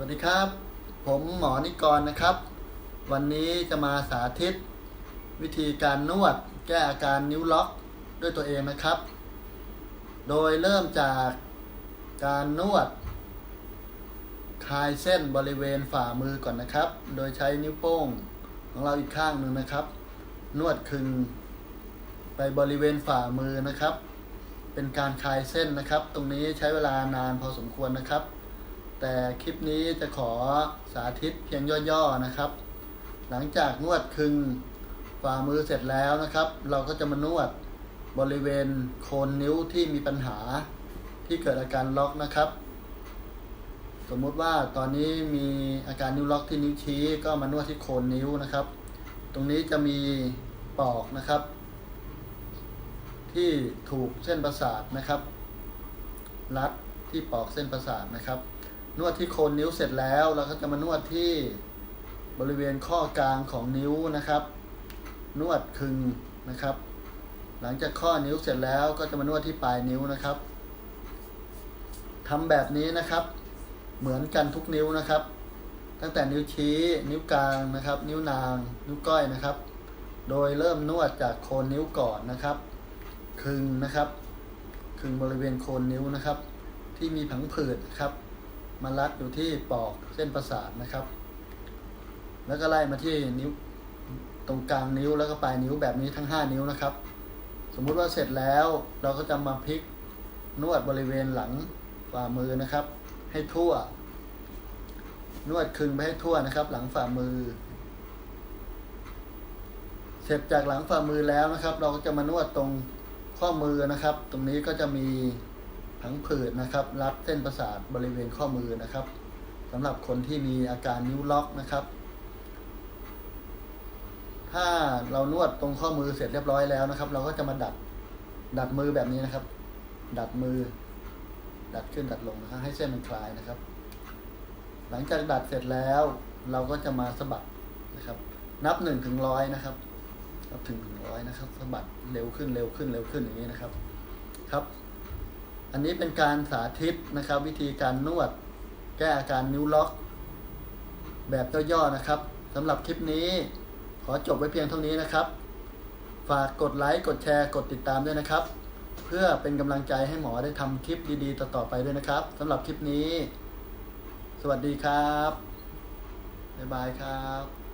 วัสดีครับ ผมหมอนิกรนะครับ วันนี้จะมาสาธิต วิธีการนวดแก้อาการนิ้วล็อกด้วยตัวเองนะครับ โดยเริ่มจากการนวด คลายเส้นบริเวณฝ่ามือก่อนนะครับ โดยใช้นิ้วโป้งของเราอีกข้างหนึ่งนะครับ นวดคึงไปบริเวณฝ่ามือนะครับ เป็นการคลายเส้นนะครับ ตรงนี้ใช้เวลานานพอสมควรนะครับ แต่คลิปนี้จะขอสาธิตเพียงย่อๆนะครับ หลังจากนวดคึงฝ่ามือเสร็จแล้วนะครับ เราก็จะมานวดบริเวณโคนนิ้วที่มีปัญหาที่เกิดอาการล็อกนะครับ สมมุติว่าตอนนี้มีอาการนิ้วล็อกที่นิ้วชี้ก็มานวดที่โคนนิ้วนะครับ ตรงนี้จะมีปอกนะครับ ที่ถูกเส้นประสาทนะครับ รัดที่ปอกเส้นประสาทนะครับ นวดที่โคนนิ้วเสร็จแล้วเราก็จะมานวดที่บริเวณข้อกลางของนิ้วนะครับ นวดคึงนะครับ หลังจากข้อนิ้วเสร็จแล้วก็จะมานวดที่ปลายนิ้วนะครับทำแบบนี้นะครับ เหมือนกันทุกนิ้วนะครับ ตั้งแต่นิ้วชี้ นิ้วกลางนะครับ นิ้วนาง นิ้วก้อยนะครับ โดยเริ่มนวดจากโคนนิ้วก่อนนะครับ คึงนะครับ คึงบริเวณโคนนิ้วนะครับ ที่มีผังผืดนะครับ มารัดอยู่ที่ปอกเส้นประสาทนะครับ แล้วก็ไล่มาที่นิ้วตรงกลางนิ้วแล้วก็ปลายนิ้วแบบนี้ทั้ง 5 นิ้วนะครับ สมมุติว่าเสร็จแล้วเราก็จะมาพลิกนวดบริเวณหลังฝ่ามือนะครับ ให้ทั่ว นวดคึงไปให้ทั่วนะครับ หลังฝ่ามือ เสร็จจากหลังฝ่ามือแล้วนะครับ เราก็จะมานวดตรงข้อมือนะครับ ตรงนี้ก็จะมี ผังผืดนะครับ รัดเส้นประสาทบริเวณข้อมือนะครับสำหรับคนที่มีอาการนิ้วล็อกนะครับ ถ้าเรานวดตรงข้อมือเสร็จเรียบร้อยแล้วนะครับ เราก็จะมาดัดดัดมือแบบนี้นะครับ ดัดมือ ดัดขึ้นดัดลงนะครับให้เส้นมันคลายนะครับ หลังจากดัดเสร็จแล้ว เราก็จะมาสะบัดนะครับ นับหนึ่งถึงร้อยนะครับนับถึงถึงร้อยนะครับสะบัดเร็วขึ้นเร็วขึ้นเร็วขึ้นอย่างนี้นะครับ ครับ อันนี้เป็นการสาธิตนะครับ วิธีการนวด แก้อาการนิ้วล็อก แบบย่อๆนะครับสำหรับคลิปนี้ ขอจบไว้เพียงเท่านี้นะครับ ฝากกดไลค์กดแชร์กดติดตามด้วยนะครับ เพื่อเป็นกำลังใจให้หมอได้ทำคลิปดีๆ ต่อๆไปด้วยนะครับสำหรับคลิปนี้ สวัสดีครับบ๊ายบายครับ